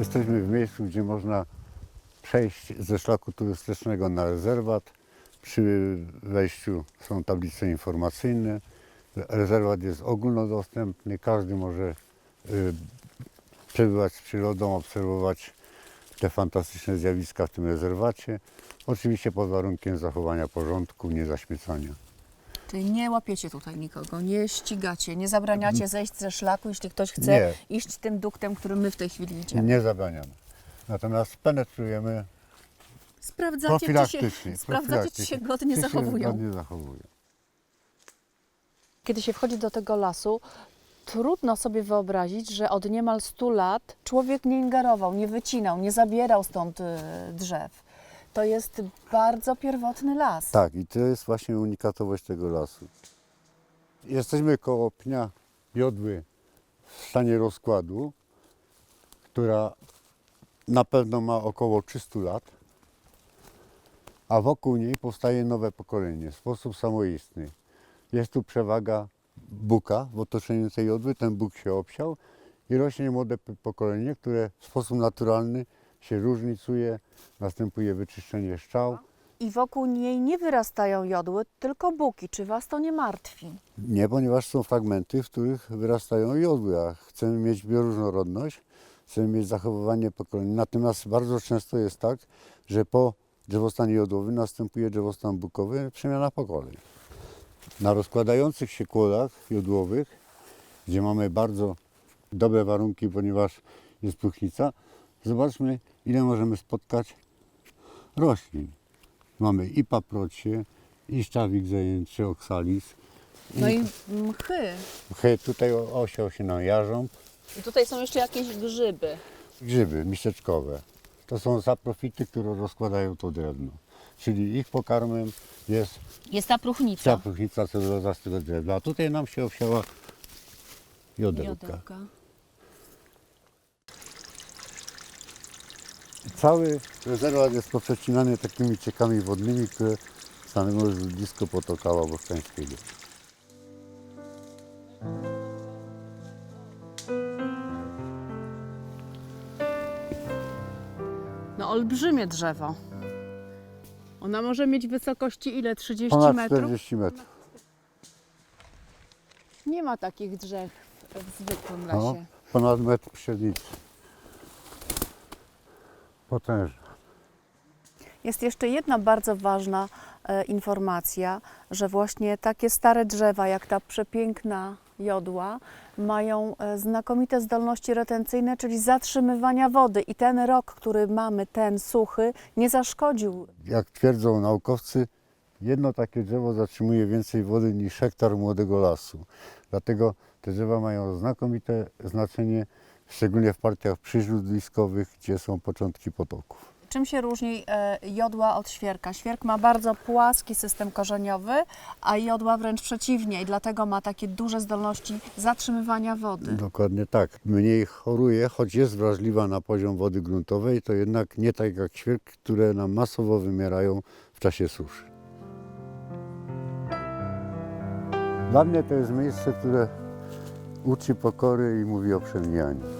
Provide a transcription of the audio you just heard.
Jesteśmy w miejscu, gdzie można przejść ze szlaku turystycznego na rezerwat. Przy wejściu są tablice informacyjne. Rezerwat jest ogólnodostępny, każdy może y, przebywać z przyrodą, obserwować te fantastyczne zjawiska w tym rezerwacie. Oczywiście pod warunkiem zachowania porządku, niezaśmiecania. Czyli nie łapiecie tutaj nikogo, nie ścigacie, nie zabraniacie zejść ze szlaku, jeśli ktoś chce Nie. iść tym duktem, którym my w tej chwili idziemy. Nie zabraniamy. Natomiast penetrujemy Sprawdzacie, czy się, profilaktycznie. sprawdzacie, czy się godnie czy zachowują. Się godnie zachowują. Kiedy się wchodzi do tego lasu, trudno sobie wyobrazić, że od niemal 100 lat Człowiek nie ingerował, nie wycinał, nie zabierał stąd y, drzew. To jest bardzo pierwotny las. Tak, i to jest właśnie unikatowość tego lasu. Jesteśmy koło pnia jodły w stanie rozkładu, która na pewno ma około 300 lat, a wokół niej powstaje nowe pokolenie w sposób samoistny. Jest tu przewaga buka w otoczeniu tej jodły, ten buk się obsiał i rośnie młode pokolenie, które w sposób naturalny się różnicuje, następuje wyczyszczenie szczał. i wokół niej nie wyrastają jodły, tylko buki. Czy Was to nie martwi? Nie, ponieważ są fragmenty, w których wyrastają jodły, a chcemy mieć bioróżnorodność, chcemy mieć zachowywanie pokoleń. Natomiast bardzo często jest tak, że po drzewostanie jodłowym następuje drzewostan bukowy, przemiana pokoleń. Na rozkładających się kłodach jodłowych, gdzie mamy bardzo dobre warunki, ponieważ jest próchnica, zobaczmy ile możemy spotkać roślin. Mamy i paprocie, i szczawik zajęczy, oksalis, No i mchy. He, tutaj o- osiał się nam jarząb, I tutaj są jeszcze jakieś grzyby. grzyby miseczkowe. To są saprofity, które rozkładają to drewno. Czyli ich pokarmem jest Jest ta próchnica. zapruchnica celuloza z tego drewna. A tutaj nam się owsiała jodełka. Jodełka. Cały rezerwat jest poprzecinany takimi ciekami wodnymi, które stanowią blisko potoka Łaboszczańskiego. No olbrzymie drzewo. Ona może mieć wysokości ile? 30 Ponad metrów? 40 metrów. Nie ma takich drzew w zwykłym No, lesie. ponad metr średnicy. Potężna. Jest jeszcze jedna bardzo ważna e, informacja, że właśnie takie stare drzewa, jak ta przepiękna jodła, mają e, znakomite zdolności retencyjne, czyli zatrzymywania wody. I ten rok, który mamy, ten suchy, nie zaszkodził jak twierdzą naukowcy, jedno takie drzewo zatrzymuje więcej wody niż hektar młodego lasu. Dlatego te drzewa mają znakomite znaczenie, szczególnie w partiach przyśródliskowych, gdzie są początki potoków. Czym się różni e, jodła od świerka? Świerk ma bardzo płaski system korzeniowy, a jodła wręcz przeciwnie i dlatego ma takie duże zdolności zatrzymywania wody. Dokładnie tak. Mniej choruje, choć jest wrażliwa na poziom wody gruntowej, to jednak nie tak jak świerk, które nam masowo wymierają w czasie suszy. Dla mnie to jest miejsce, które uczy pokory i mówi o przemijaniu.